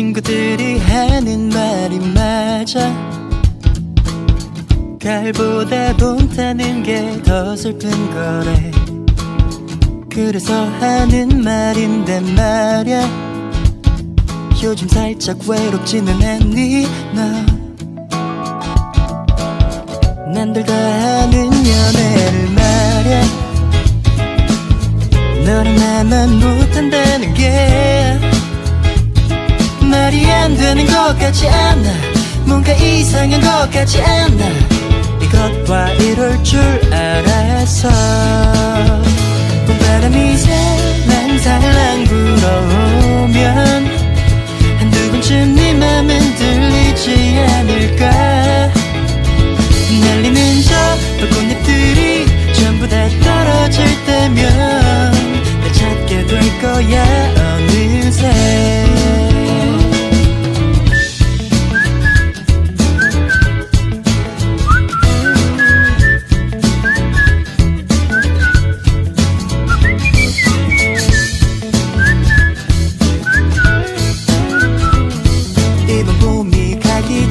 친구들이 하는 말이 맞아. 가을보다 봄 타는 게 더 슬픈 거래. 그래서 하는 말인데 말야. 요즘 살짝 외롭지는 않니 너? 남들 다 하는 것 같지 않아. 뭔가 이상한 것 같지 않아. 이것과 이럴 줄 알았어 봄바람이 살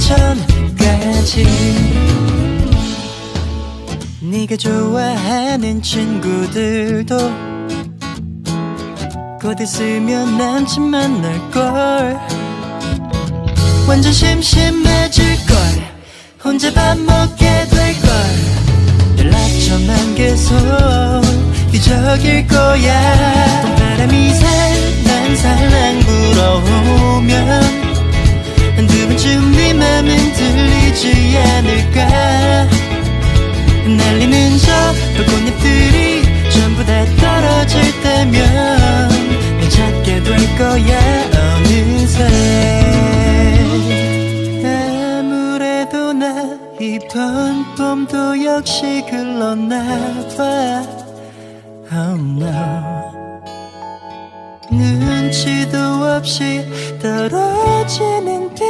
전까지. 네가 좋아하는 친구들도 곧 있으면 남친 만날걸. 완전 심심해질걸. 혼자 밥 먹게 될걸. 연락처만 계속 뒤적일 거야. 봄바람이 살랑살랑 불어오면 한두 번쯤 네 맘은 들리지 않을까? 날리는 저 벚꽃잎들이 전부 다 떨어질 때면 날 찾게 될 거야 어느새. 아무래도 나 이번 봄도 역시 글렀나 봐. Oh no 눈치도 없이 떨어지는 빗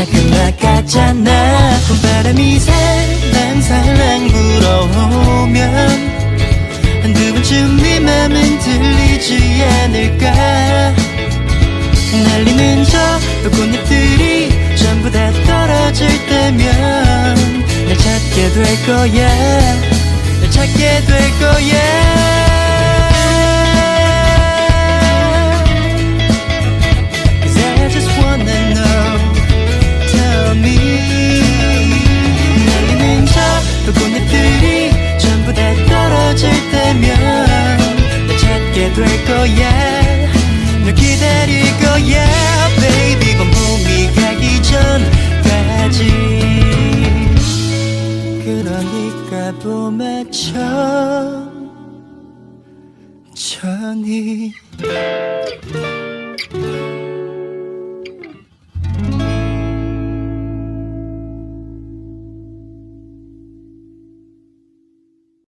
다 끝나갔잖아. 봄바람이 살랑 살랑 불어오면 한두 번쯤 네 맘은 들리지 않을까. 날리는 저 벚꽃잎들이 전부 다 떨어질 때면 날 찾게 될 거야. 날 찾게 될 거야 거야 Baby 봄 봄이 가기 전까지. 그러니까 봄에 천천히